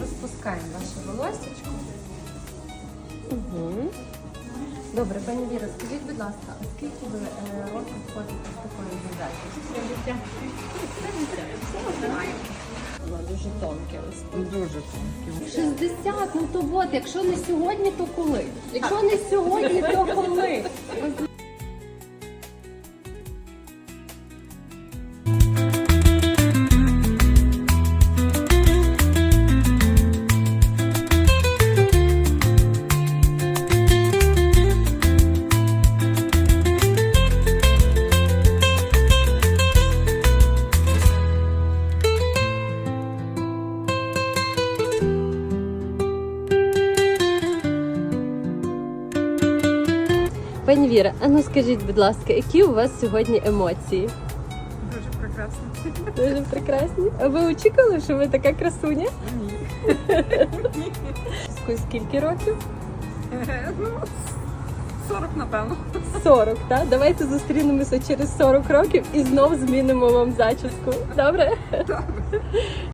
Розпускаємо ваше волосечко. Угу. Добре, пані Віра, скажіть, будь ласка, а скільки ви е, років ходите з такою дизайною? Воно дуже тонке. Дуже тонкі. 60, ну то от, якщо не сьогодні, то коли? Якщо не сьогодні, то Пані Віра, а ну скажіть, будь ласка, які у вас сьогодні емоції? Дуже прекрасно. Дуже прекрасні. А ви очікували, що ви така красуня? Ні. Скільки років? Ну, 40, напевно. 40, так? Давайте зустрінемося через 40 років і знов змінимо вам зачіску. Добре?